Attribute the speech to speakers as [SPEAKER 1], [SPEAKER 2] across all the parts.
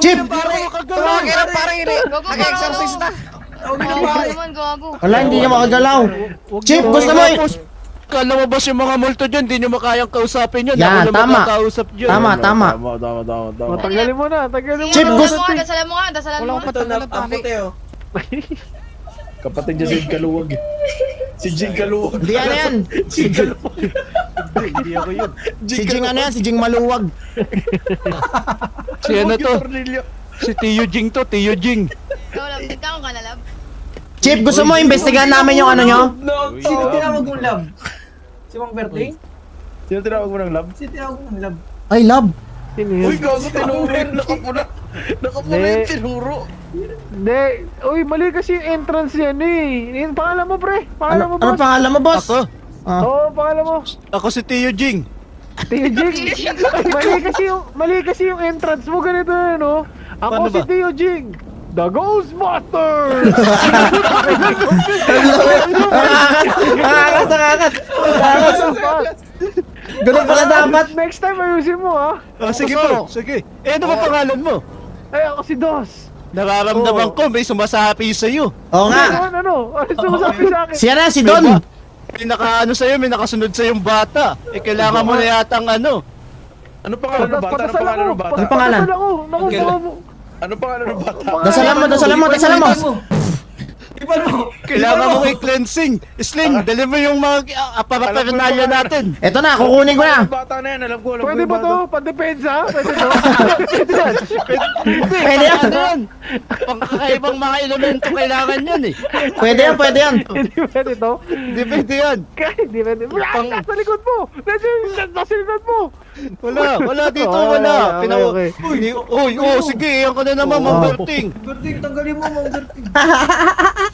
[SPEAKER 1] Chip!
[SPEAKER 2] Tawagin ang pare Nag-exorcist na.
[SPEAKER 3] Gago naman, gago.
[SPEAKER 1] Wala, hindi niya makagalaw. Chip, gusto mo
[SPEAKER 4] Tapos, Kala mo ba yung mga multo dyan, di nyo makayang kausapin yun.
[SPEAKER 1] Yan,
[SPEAKER 4] Ako lang
[SPEAKER 1] tama.
[SPEAKER 4] makakausap dyan.
[SPEAKER 1] Tama, tama.
[SPEAKER 5] Tama, tama, tama, tama.
[SPEAKER 4] O, Tanggalin mo na, tanggalin mo
[SPEAKER 1] Chip,
[SPEAKER 4] na.
[SPEAKER 1] gusto-
[SPEAKER 3] Dasalan mo nga, dasalan mo nga, dasalan mo
[SPEAKER 2] Wala
[SPEAKER 3] nga.
[SPEAKER 2] akong patanggal ang tali.
[SPEAKER 5] Kapatid niya si Kaluwag. eh. Si Jing Kaluwag.
[SPEAKER 1] Hindi ano yan.
[SPEAKER 5] Jing Kaluwag.
[SPEAKER 4] Hindi ako yun.
[SPEAKER 1] Si Jing ano yan, si Jing Maluwag.
[SPEAKER 4] Si ano to? Si Tio Jing to, Tio Jing.
[SPEAKER 3] Ikaw, lab, tigtangon ka na, lab.
[SPEAKER 1] Chip, gusto mo investigahan namin yung ano nyo?
[SPEAKER 5] No,
[SPEAKER 6] Sino tinawag mong love? Si Mang Berting?
[SPEAKER 5] Sino tinawag mo ng lab?
[SPEAKER 6] Sino tinawag mong love?
[SPEAKER 1] Ay, love.
[SPEAKER 4] Sino
[SPEAKER 5] Uy, gago tinuro yun. Nakapuna. Nakapuna yung
[SPEAKER 4] Hindi.
[SPEAKER 5] tinuro.
[SPEAKER 4] Hindi. Uy, mali kasi yung entrance yan eh. Yung pangalan mo, pre. Pangalan
[SPEAKER 1] Ano,
[SPEAKER 4] mo,
[SPEAKER 1] ano
[SPEAKER 4] boss.
[SPEAKER 1] pangalan mo, boss?
[SPEAKER 4] Ako?
[SPEAKER 1] Ah.
[SPEAKER 4] Oo, pangalan mo.
[SPEAKER 7] Ako si Tio Jing.
[SPEAKER 4] Tio Jing. mali kasi yung mali kasi yung entrance mo ganito ano. Ako
[SPEAKER 7] Paano
[SPEAKER 4] si
[SPEAKER 7] ba?
[SPEAKER 4] Tio Jing. The Ghostbusters!
[SPEAKER 1] Nakakas, nakakas. Nakakas. Ganun pala dapat.
[SPEAKER 4] Next time ayusin mo ha.
[SPEAKER 7] Ah, sige po, sige. Eh, ano ba pangalan mo?
[SPEAKER 4] Ay, ako si Dos.
[SPEAKER 7] Nararamdaman
[SPEAKER 4] Oo.
[SPEAKER 7] ko may sumasapi sa'yo.
[SPEAKER 1] Oo nga.
[SPEAKER 4] Ano, ano? Ano sumasabi sa akin?
[SPEAKER 1] Siya na, si Don.
[SPEAKER 7] May naka ano sa'yo, may nakasunod sa'yong bata. Eh, kailangan mo na yatang ano.
[SPEAKER 5] Ano pangalan ng bata? Ano pangalan
[SPEAKER 4] ako.
[SPEAKER 5] ng bata?
[SPEAKER 1] Ano pangalan?
[SPEAKER 4] Patasal ako. Naku, baka-
[SPEAKER 5] Ano pangalan ng bata?
[SPEAKER 1] Dasalan mo, dasalan mo, dasalan mo.
[SPEAKER 6] Ipan mo!
[SPEAKER 7] Kailangan mo i-cleansing. Sling, dali mo yung mga uh, aparaphernalia natin.
[SPEAKER 1] Eto na, kukunin ko na.
[SPEAKER 5] Bata na yan, alam ko, alam
[SPEAKER 4] Pwede ba to? Pandepensa? Pwede to?
[SPEAKER 1] Pwede yan.
[SPEAKER 7] Ano yan? Pangkakaibang mga elemento kailangan yan eh.
[SPEAKER 1] Pwede yan, pwede yan.
[SPEAKER 4] Hindi pwede to?
[SPEAKER 7] Hindi pwede yan.
[SPEAKER 4] Hindi pwede. Wala, nasa likod mo! Nasa, likod mo!
[SPEAKER 7] Wala, wala dito, wala.
[SPEAKER 4] okay,
[SPEAKER 7] Pinaw...
[SPEAKER 4] okay.
[SPEAKER 7] Uy, uy, oh, sige, iyan ka na naman. Mang Berting.
[SPEAKER 6] Berting, tanggalin mo Mang Berting.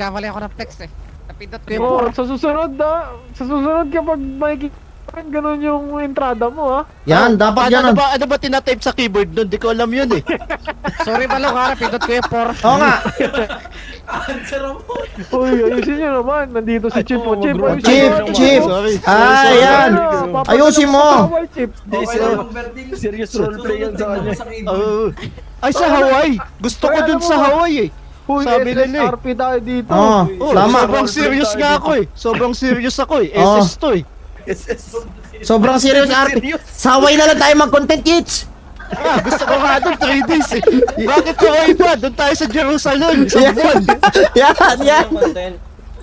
[SPEAKER 2] Magkamali ako ng flex eh. Napindot ko yung
[SPEAKER 4] Oh,
[SPEAKER 2] puro.
[SPEAKER 4] sa susunod ah, sa susunod kapag makikita ganun yung entrada mo ah.
[SPEAKER 1] Yan, dapat
[SPEAKER 7] Ano,
[SPEAKER 1] yan.
[SPEAKER 7] ano ba, ano ba tinatype sa keyboard nun? Di ko alam yun eh.
[SPEAKER 2] Sorry Balong ha, napindot ko yung por.
[SPEAKER 1] Oo nga.
[SPEAKER 6] Answer mo!
[SPEAKER 4] Uy, ayusin nyo naman. Nandito si Chip
[SPEAKER 5] oo,
[SPEAKER 4] o Chip. ayusin
[SPEAKER 1] Chip,
[SPEAKER 4] mo.
[SPEAKER 1] Chip.
[SPEAKER 7] Sorry.
[SPEAKER 1] Ah, yan.
[SPEAKER 4] Ano, papadala
[SPEAKER 1] Ayusin mo.
[SPEAKER 4] sa bawal, Chip.
[SPEAKER 6] Okay lang Mang Berting.
[SPEAKER 5] Serious roleplay yan sa kanya.
[SPEAKER 7] Oo. ay, sa Hawaii. Gusto ko
[SPEAKER 4] Ay,
[SPEAKER 7] dun
[SPEAKER 4] mo
[SPEAKER 7] sa
[SPEAKER 4] ba?
[SPEAKER 7] Hawaii eh.
[SPEAKER 4] Uy,
[SPEAKER 7] Sabi nila eh.
[SPEAKER 4] SSRP tayo dito.
[SPEAKER 1] Oo,
[SPEAKER 7] Oh,
[SPEAKER 1] tama.
[SPEAKER 7] Sobrang serious nga ako eh. Sobrang serious ako eh.
[SPEAKER 1] Oo.
[SPEAKER 7] SS to eh.
[SPEAKER 1] Sobrang serious RP. Saway na lang tayo mag-content kids.
[SPEAKER 7] Ah, gusto ko nga doon 3 days eh. Bakit ko iba? Doon tayo sa Jerusalem. Sa buwan.
[SPEAKER 1] yan, yan.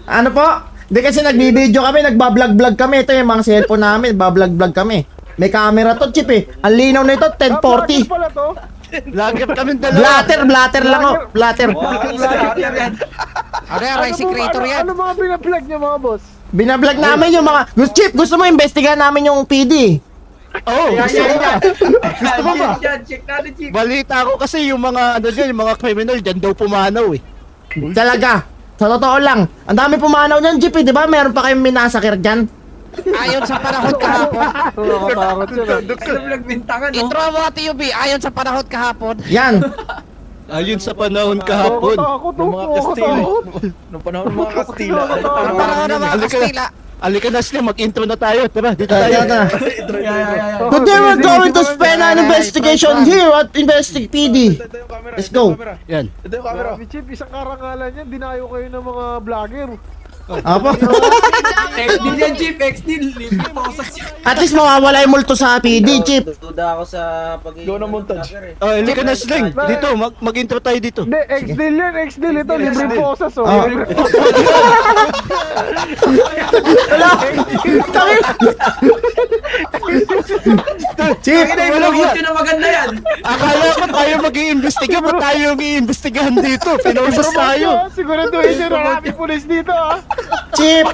[SPEAKER 1] Ano po? Hindi kasi nagbibideo kami, nagbablog-vlog kami. Ito yung mga cellphone namin, bablog-vlog kami. May camera to, Chip eh. Ang linaw na ito,
[SPEAKER 4] Ah, vlogger
[SPEAKER 1] 1040.
[SPEAKER 4] pala to.
[SPEAKER 7] Lagi kami dalawa.
[SPEAKER 1] Blatter, blatter lang oh. Blatter.
[SPEAKER 2] Ano yan, Rising
[SPEAKER 4] mo-
[SPEAKER 2] Creator
[SPEAKER 4] ano,
[SPEAKER 2] yan.
[SPEAKER 4] Ano mga binablog niya mga boss?
[SPEAKER 1] Binablog namin yung mga... Gusto, Chip, gusto mo investigahan namin yung PD?
[SPEAKER 7] Oo,
[SPEAKER 6] Yan,
[SPEAKER 7] gusto
[SPEAKER 6] yan,
[SPEAKER 7] nga.
[SPEAKER 6] yan.
[SPEAKER 7] Gusto mo ba?
[SPEAKER 6] Yan.
[SPEAKER 7] Balita ko kasi yung mga ano dyan, yung mga criminal dyan daw pumanaw eh.
[SPEAKER 1] Talaga. Sa totoo lang. Ang dami pumanaw niyan, eh. Di ba? Meron pa kayong minasakir dyan?
[SPEAKER 2] Ayon sa panahon kahapon.
[SPEAKER 4] Nakakatakot yun ah.
[SPEAKER 6] Ano nagbintangan, no?
[SPEAKER 2] Intro mo, TUB. Ayon sa panahon kahapon.
[SPEAKER 1] Yan.
[SPEAKER 7] Ayun sa panahon kahapon.
[SPEAKER 4] Nakakatakot
[SPEAKER 5] Ng mga Kastila. Nung panahon ng mga Kastila.
[SPEAKER 4] Ang
[SPEAKER 2] Ang panahon ng mga
[SPEAKER 7] Halika na.
[SPEAKER 2] Kastila.
[SPEAKER 7] Alika na sila, mag-intro na tayo. Tara, dito
[SPEAKER 1] Tara,
[SPEAKER 7] tayo.
[SPEAKER 1] tara, tara.
[SPEAKER 6] Yeah, yeah, yeah, yeah.
[SPEAKER 1] Today we're going to spend an investigation here at Investig PD.
[SPEAKER 5] Ito yung camera.
[SPEAKER 1] Let's
[SPEAKER 5] ito yung
[SPEAKER 1] go.
[SPEAKER 5] camera.
[SPEAKER 7] Yan.
[SPEAKER 5] Ito yung camera.
[SPEAKER 4] Grabe, Chip, isang karangalan yan. Dinayo kayo ng mga vlogger.
[SPEAKER 1] Apo.
[SPEAKER 6] Ex-deal yan, Chief. Ex-deal. Libre ako sa
[SPEAKER 1] At least mawawala yung multo sa PD, Chip.
[SPEAKER 8] Duda ako sa pagiging
[SPEAKER 5] Go na montage.
[SPEAKER 8] eh.
[SPEAKER 7] Oh, alika na sling. Dito, mag- mag-intro tayo dito.
[SPEAKER 4] Hindi, ex-deal yan, ex-deal ito. Libre posas oh.
[SPEAKER 1] Ah.
[SPEAKER 4] Libre
[SPEAKER 1] Wala. Tangin. Chip.
[SPEAKER 6] Kaya na-promote yun na maganda yan.
[SPEAKER 7] Akala ko tayo mag-iimbestiga, ba't tayo yung iimbestigahan dito? Pinausas tayo.
[SPEAKER 4] Siguraduhin nyo na kami pulis dito ah.
[SPEAKER 1] Chip.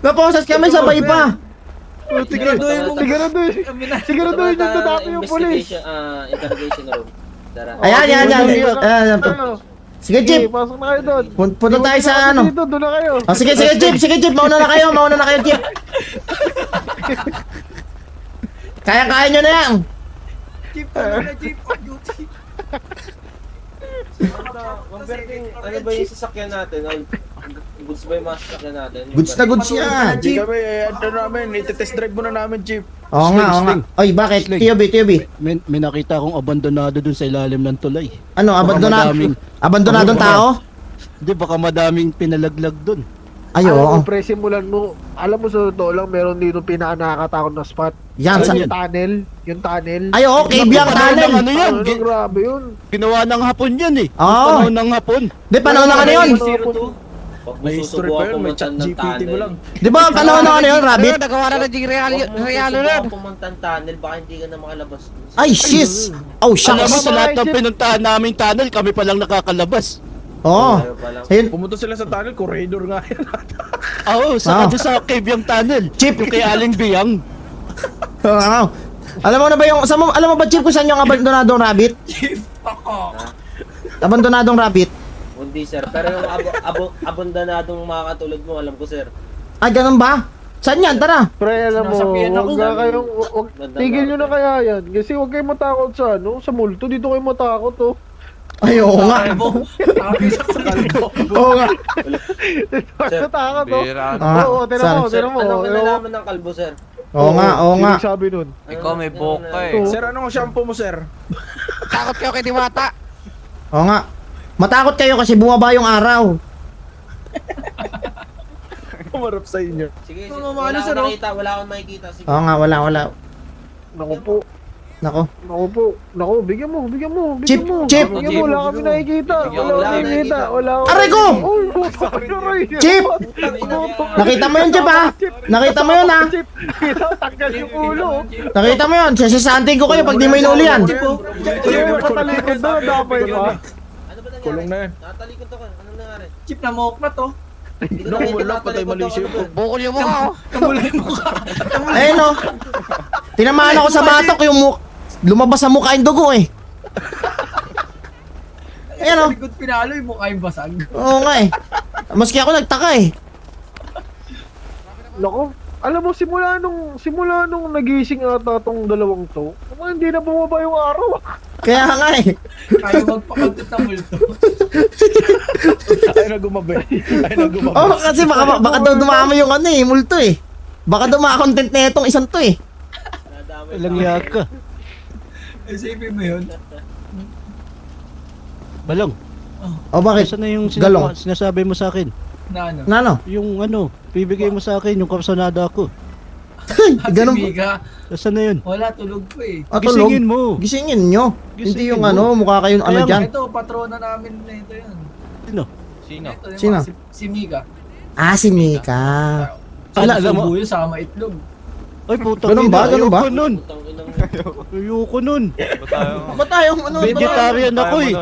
[SPEAKER 1] Naposas kami sabay pa.
[SPEAKER 6] Siguraduhin mo.
[SPEAKER 4] Siguraduhin. Siguraduhin nyo na yung pulis.
[SPEAKER 8] Investigation, ah, interrogation room.
[SPEAKER 1] Ayan, yan, yan. Ayan, yan.
[SPEAKER 4] Ano?
[SPEAKER 1] Sige, Chip.
[SPEAKER 4] pasok na kayo doon.
[SPEAKER 1] Pun- Punta tayo sa ano.
[SPEAKER 4] Dito, doon na kayo.
[SPEAKER 1] Oh, sige, sige, Chip. Sige, Chip. Mauna na kayo. Mauna na kayo, Chip. Kaya-kaya nyo na yan.
[SPEAKER 6] Chief, ano na, Chief? On duty.
[SPEAKER 8] Ma'am Berting, ano ba yung sasakyan natin? Ang- goods ba yung mga sasakyan natin? Yung
[SPEAKER 1] Goods na goods yan.
[SPEAKER 5] Hindi kami, eh, ano namin, iti-test drive muna namin, Chief.
[SPEAKER 1] Oo nga, oo nga. Oy, bakit?
[SPEAKER 7] Sling.
[SPEAKER 1] Tiyobi, Tiyobi.
[SPEAKER 7] May, may nakita akong abandonado dun sa ilalim ng tulay.
[SPEAKER 1] Ano, abandonado?
[SPEAKER 7] madaming-
[SPEAKER 1] Abandonadong tao?
[SPEAKER 7] Di baka madaming pinalaglag dun.
[SPEAKER 1] Ay,
[SPEAKER 4] Alam
[SPEAKER 1] oo.
[SPEAKER 4] mo, pre, simulan mo. Alam mo, sa totoo lang, meron dito pinaka nakakatakot na spot.
[SPEAKER 1] Yan,
[SPEAKER 4] Alam
[SPEAKER 1] sa...
[SPEAKER 4] mo yung tunnel. Yung tunnel.
[SPEAKER 1] Ay, oo,
[SPEAKER 7] ng
[SPEAKER 1] tunnel.
[SPEAKER 7] Ano yan?
[SPEAKER 4] Ano, grabe yun.
[SPEAKER 7] Ginawa ng hapon yan eh.
[SPEAKER 1] Oo.
[SPEAKER 7] Panahon ng hapon.
[SPEAKER 1] Di, panahon na ano yun?
[SPEAKER 8] Pag
[SPEAKER 5] May history pa yun, may chat GPT mo lang.
[SPEAKER 1] Di ba panahon na ano yun, Rabbit?
[SPEAKER 2] Ano, nagawa na ng Real, Real
[SPEAKER 8] Kung
[SPEAKER 2] nun.
[SPEAKER 8] pumunta ng tunnel, baka hindi ka na makalabas.
[SPEAKER 1] Ay, shiz! Oh,
[SPEAKER 7] Alam mo,
[SPEAKER 1] shucks!
[SPEAKER 7] sa lahat ng pinuntahan namin tunnel, kami palang nakakalabas.
[SPEAKER 1] Oo. Ayun,
[SPEAKER 5] Pumunta sila sa tunnel, corridor nga yan.
[SPEAKER 7] Oo,
[SPEAKER 1] Ah.
[SPEAKER 7] sa oh. sa cave yung tunnel.
[SPEAKER 1] Chip.
[SPEAKER 7] Yung kay Aling Biyang.
[SPEAKER 1] Oo. Alam mo na ba yung, sa mo, alam mo ba, Chip, kung saan yung abandonadong rabbit?
[SPEAKER 6] Ako.
[SPEAKER 1] Abandonadong rabbit?
[SPEAKER 8] Hindi, sir. Pero yung abo, abo, abandonadong mga katulad mo, alam ko, sir.
[SPEAKER 1] Ay, ganun ba? Saan yan? Tara!
[SPEAKER 4] Pre, alam mo, huwag na kayong, wag, tigil nyo na kaya yan. Kasi huwag kayong matakot sa, ano, sa multo. Dito kayo matakot, oh.
[SPEAKER 1] Ay, oo nga.
[SPEAKER 6] Kalbo. Nakapisak sa kalbo.
[SPEAKER 1] Oo nga.
[SPEAKER 4] Kayo matakot, oh.
[SPEAKER 1] Ah,
[SPEAKER 4] Oo, tinan mo,
[SPEAKER 8] Sir,
[SPEAKER 4] tinan mo.
[SPEAKER 8] anong
[SPEAKER 4] Ewan-
[SPEAKER 8] nalaman ng kalbo, sir?
[SPEAKER 1] Oo nga, oo nga.
[SPEAKER 4] Sabi nun.
[SPEAKER 8] Ikaw may buhok ka
[SPEAKER 4] eh.
[SPEAKER 5] Sir, anong shampoo mo, sir?
[SPEAKER 2] Takot kayo kay Diwata.
[SPEAKER 1] Oo nga. Matakot kayo kasi bumaba yung araw.
[SPEAKER 5] Pumarap sa inyo.
[SPEAKER 8] Sige, sige.
[SPEAKER 6] Ano,
[SPEAKER 8] Wala
[SPEAKER 6] ano,
[SPEAKER 8] akong
[SPEAKER 6] sir, oh?
[SPEAKER 8] nakita, wala akong makikita. Sige.
[SPEAKER 1] Oo nga, wala, wala.
[SPEAKER 4] Naku po.
[SPEAKER 1] Nako.
[SPEAKER 4] Naku po. Naku, bigyan mo, bigyan mo, bigyan
[SPEAKER 1] Chip,
[SPEAKER 4] mo.
[SPEAKER 1] chip.
[SPEAKER 4] Bigyan mo, wala kami nakikita. Wala kami
[SPEAKER 8] wala kami
[SPEAKER 4] nakikita. Wala kami
[SPEAKER 1] Aray ko!
[SPEAKER 4] Uy.
[SPEAKER 1] Chip! Nakita mo yun, Chip, ha? Nakita mo yun, ha?
[SPEAKER 4] Chip, kita, tanggal yung ulo. oh.
[SPEAKER 1] Nakita mo yun? Sisisanting ko kayo pag di mo inuli yan.
[SPEAKER 4] Chip, nakatalikod na, dapay pa.
[SPEAKER 8] Ano ba?
[SPEAKER 5] Kulong na yan.
[SPEAKER 8] Natalikod ako. Anong nangyari?
[SPEAKER 6] Chip na mohawk na to.
[SPEAKER 8] Nakita,
[SPEAKER 5] wala, patay
[SPEAKER 8] natalikod
[SPEAKER 5] mali siya.
[SPEAKER 2] Bukol yung mukha, oh.
[SPEAKER 6] Kamulay mo ka.
[SPEAKER 1] Ayun, no? Tinamaan ako sa batok yung muk... Lumabas sa mukha yung dugo, eh. Ayan,
[SPEAKER 6] Sa
[SPEAKER 1] oh.
[SPEAKER 6] likod pinalo yung mukha yung basag.
[SPEAKER 1] Oo nga, eh. Maski ako nagtaka, eh.
[SPEAKER 4] Nako, alam mo simula nung simula nung nagising ata tong dalawang to, naman hindi na bumaba yung araw.
[SPEAKER 1] Kaya nga, eh.
[SPEAKER 6] Kaya magpakaltot ng multo.
[SPEAKER 5] Ay na gumabi. Ay na gumabi.
[SPEAKER 1] Oh, kasi baka, baka daw dumami yung ano, eh, multo, eh. Baka duma-content na itong isang to, eh.
[SPEAKER 8] Pa.
[SPEAKER 7] yaka.
[SPEAKER 6] Isipin mo yun.
[SPEAKER 7] Balong,
[SPEAKER 1] O, bakit?
[SPEAKER 7] saan na yung
[SPEAKER 1] Galong.
[SPEAKER 7] sinapa, sinasabi mo sa akin?
[SPEAKER 6] Na ano?
[SPEAKER 1] Na, ano?
[SPEAKER 7] Yung ano, bibigay mo sa akin, yung kapsanada ko.
[SPEAKER 6] At
[SPEAKER 1] Ganun
[SPEAKER 6] si
[SPEAKER 1] ba?
[SPEAKER 6] Mika,
[SPEAKER 7] Saan na yun?
[SPEAKER 6] wala tulog po eh.
[SPEAKER 1] Ah, tulog?
[SPEAKER 7] Gisingin mo.
[SPEAKER 1] Gisingin nyo. Hindi
[SPEAKER 7] Gisingin
[SPEAKER 1] yung
[SPEAKER 7] mo.
[SPEAKER 1] ano, mukha kayong ano
[SPEAKER 7] Kaya nga,
[SPEAKER 1] dyan.
[SPEAKER 6] Ito, patrona namin na ito yun.
[SPEAKER 7] Sino?
[SPEAKER 6] Sino? Ito, yung
[SPEAKER 1] Sino?
[SPEAKER 6] mga- Si, si Mika.
[SPEAKER 1] Ah, si Mika.
[SPEAKER 7] Ala, alam mo.
[SPEAKER 6] Subo yun, sama itlog.
[SPEAKER 7] Ay, putang
[SPEAKER 1] Ganun ba? Ganun ba?
[SPEAKER 7] Ayoko nun.
[SPEAKER 8] Putang inang
[SPEAKER 7] Ayoko nun.
[SPEAKER 1] Ba't tayo, ano?
[SPEAKER 7] Vegetarian ako eh.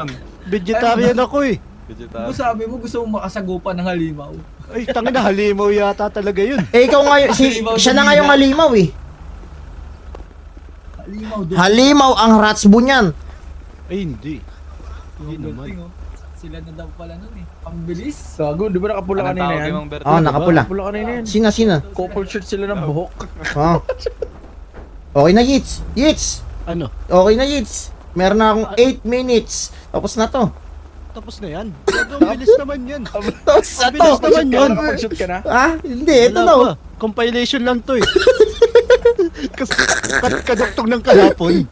[SPEAKER 7] Vegetarian ako eh.
[SPEAKER 6] Kung sabi mo, gusto mo makasagupan ng halimaw.
[SPEAKER 7] Ay, tangin na, halimaw yata talaga yun.
[SPEAKER 1] Eh, ikaw nga, y- si, siya na nga yung halimaw eh.
[SPEAKER 6] Halimaw doon.
[SPEAKER 1] Halimaw ang ratsbo niyan.
[SPEAKER 7] Ay, hindi. Hindi naman.
[SPEAKER 6] oh. Sila na daw pala nun eh. Ang bilis.
[SPEAKER 5] Gago, di ba nakapula kanina yan?
[SPEAKER 1] Oo, oh, nakapula.
[SPEAKER 5] Nakapula kanina yan.
[SPEAKER 1] Sina, sina?
[SPEAKER 5] Couple shirt sila ng buhok.
[SPEAKER 1] Oo. Okay na, Yits. Yits!
[SPEAKER 7] Ano?
[SPEAKER 1] Okay na, Yits. Meron na akong 8 minutes. Tapos na to.
[SPEAKER 7] Tapos na yan. Ang bilis naman yan.
[SPEAKER 1] Tapos na to.
[SPEAKER 7] Bilis naman yun.
[SPEAKER 5] Nakapag-shoot ka na?
[SPEAKER 1] Ah, hindi. Ito na.
[SPEAKER 7] pa. Compilation lang to eh. Kasi kaduktong ng kahapon.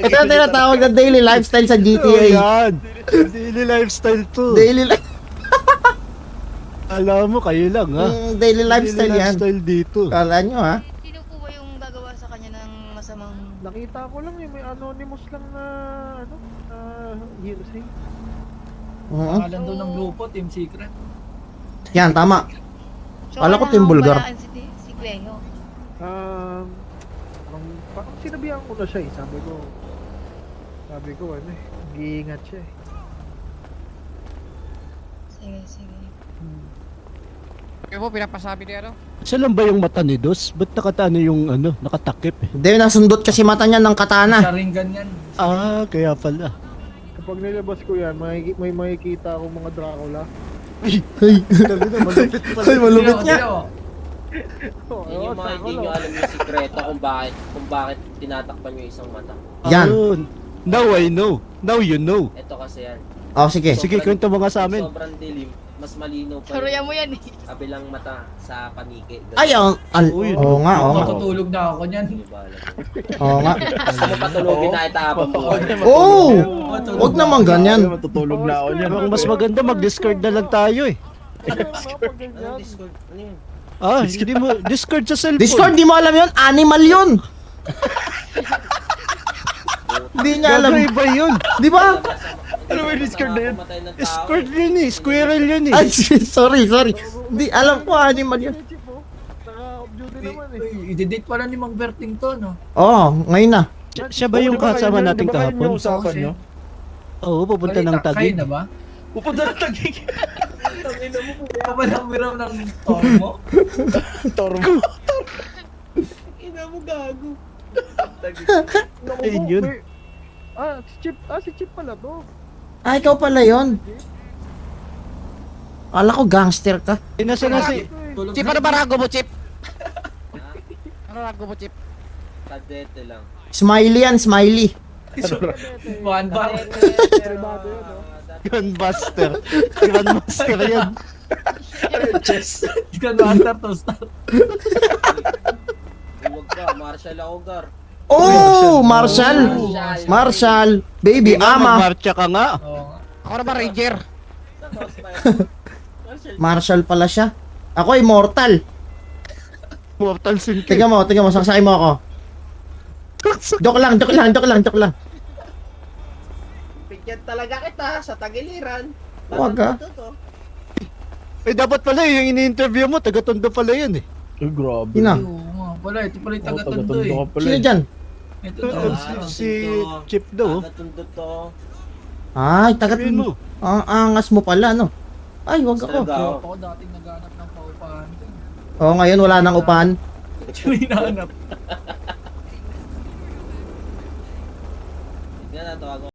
[SPEAKER 1] Ito ang tinatawag na daily lifestyle sa
[SPEAKER 7] Oh,
[SPEAKER 1] GTA.
[SPEAKER 7] yan. Daily lifestyle to.
[SPEAKER 1] Daily, li-
[SPEAKER 7] Alam mo, kayo lang ha.
[SPEAKER 1] Mm, daily lifestyle
[SPEAKER 7] Daily
[SPEAKER 1] yan.
[SPEAKER 7] lifestyle dito.
[SPEAKER 1] Kala nyo ha?
[SPEAKER 3] Sino po ba yung gagawa sa kanya ng masamang...
[SPEAKER 4] Nakita ko lang eh, may anonymous lang na ano, na hearsay.
[SPEAKER 1] Oo.
[SPEAKER 6] Pangalan daw ng grupo, Team Secret.
[SPEAKER 1] Yan, tama.
[SPEAKER 3] So,
[SPEAKER 1] Kala ko
[SPEAKER 3] ano,
[SPEAKER 1] Team Bulgar.
[SPEAKER 3] balaan Si, si Cleo.
[SPEAKER 4] Um, parang, parang sinabihan ko na siya eh, sabi ko, sabi ko ano eh, giingat siya eh.
[SPEAKER 3] Sige, sige.
[SPEAKER 2] Kaya mo, pinapasabi ni ano?
[SPEAKER 7] Siya lang ba yung mata ni Dos? Ba't nakatano yung ano, nakatakip eh?
[SPEAKER 1] Hindi, nasundot kasi mata niya ng katana.
[SPEAKER 6] Isa rin ganyan.
[SPEAKER 7] Ah, kaya pala.
[SPEAKER 4] Kapag nilabas ko yan, may, may makikita akong mga Dracula.
[SPEAKER 1] Ay, Ay, malupit niya.
[SPEAKER 6] sino?
[SPEAKER 4] Oh,
[SPEAKER 8] Yun yung mga hindi nyo alam yung sikreto kung bakit kung bakit tinatakpan yung isang mata.
[SPEAKER 1] Yan.
[SPEAKER 7] Ayun. Now I know. Now you know.
[SPEAKER 8] Ito kasi yan.
[SPEAKER 1] Oh, sige.
[SPEAKER 7] Sige, kwento mo nga sa amin.
[SPEAKER 8] Sobrang dilim, mas malinaw pa
[SPEAKER 3] Saruya mo yan eh.
[SPEAKER 8] kabilang mata sa paniki. Ganun.
[SPEAKER 1] Ay, oh, al-
[SPEAKER 7] Uy,
[SPEAKER 1] oo nga, oo nga.
[SPEAKER 6] Matutulog na ako niyan.
[SPEAKER 8] Hindi ba alam.
[SPEAKER 1] Oo nga.
[SPEAKER 8] Gusto mo patulogin na itapon buhay.
[SPEAKER 1] Oh! Wag naman ganyan.
[SPEAKER 5] Matutulog na ako niyan.
[SPEAKER 7] Ang mas maganda mag-discard na lang tayo eh.
[SPEAKER 8] Ano Discord? Ano yun?
[SPEAKER 7] Ah, hindi mo discard sa cellphone.
[SPEAKER 1] Discord, di mo alam yun? Animal yun! Hindi niya alam.
[SPEAKER 7] Gago iba yun.
[SPEAKER 1] Di ba?
[SPEAKER 5] Ano ba yung Discord na yun?
[SPEAKER 8] Ng.
[SPEAKER 7] Discord yun eh. Squirrel yun eh.
[SPEAKER 1] Ay, sorry, sorry. Di, alam ko, animal yun.
[SPEAKER 6] I-delete pala ni Mang Berting to, no?
[SPEAKER 1] Oo, oh, ngayon na.
[SPEAKER 7] Siya, ba yung kasama natin kahapon?
[SPEAKER 6] Oo,
[SPEAKER 7] pupunta ng
[SPEAKER 6] Balita, Kayo
[SPEAKER 7] Taguig.
[SPEAKER 6] na ba?
[SPEAKER 5] Pupunta ng Taguig.
[SPEAKER 6] Papalang miram ng tomo.
[SPEAKER 5] Tormo.
[SPEAKER 8] Ina mo gago.
[SPEAKER 4] Naku
[SPEAKER 7] Ayun yun.
[SPEAKER 4] Ah, si Chip. Ah, si Chip pala to.
[SPEAKER 1] Ah, ikaw pala yun. Kala ko gangster ka.
[SPEAKER 7] Nasa na si...
[SPEAKER 2] Chip,
[SPEAKER 6] na.
[SPEAKER 2] ano ba rago mo, Chip? Ano rago mo, Chip?
[SPEAKER 8] Kadete lang.
[SPEAKER 1] Smiley yan, smiley.
[SPEAKER 6] One bar.
[SPEAKER 7] Grandmaster. Grandmaster yan.
[SPEAKER 5] Chess.
[SPEAKER 6] Chicken master toaster.
[SPEAKER 8] Huwag ka, Marshall ako, Gar.
[SPEAKER 1] Oh, Marshall. Marshall. Baby,
[SPEAKER 7] Ama. Magmarcha ka nga.
[SPEAKER 2] Ako naman, Ranger.
[SPEAKER 8] Marshall.
[SPEAKER 1] Pala siya. Ako, immortal.
[SPEAKER 7] Mortal Sin ka.
[SPEAKER 1] Tingnan mo, tingnan mo, saksakin mo ako. Joke lang, joke lang, joke lang, joke lang.
[SPEAKER 8] Pigyan talaga kita sa tagiliran.
[SPEAKER 1] Huwag ah.
[SPEAKER 7] Eh, dapat pala yung ini-interview mo, taga-tondo pala yun eh.
[SPEAKER 5] Ay, grabe.
[SPEAKER 1] Na.
[SPEAKER 6] Oo nga. Wala, ito pala yung taga-tondo eh.
[SPEAKER 1] Sino
[SPEAKER 5] eh.
[SPEAKER 1] dyan?
[SPEAKER 6] Ito to.
[SPEAKER 7] eh, si, si Chip daw. oh.
[SPEAKER 8] Tagatundot to.
[SPEAKER 1] Ay, taga
[SPEAKER 7] Sabihin mo.
[SPEAKER 1] Ang angas mo pala, no? Ay, wag ako.
[SPEAKER 8] Talaga ako.
[SPEAKER 6] Ako dating naghanap ng paupahan.
[SPEAKER 1] Oo, ngayon wala nang upahan.
[SPEAKER 6] May hinahanap.
[SPEAKER 8] Tignan na, tawag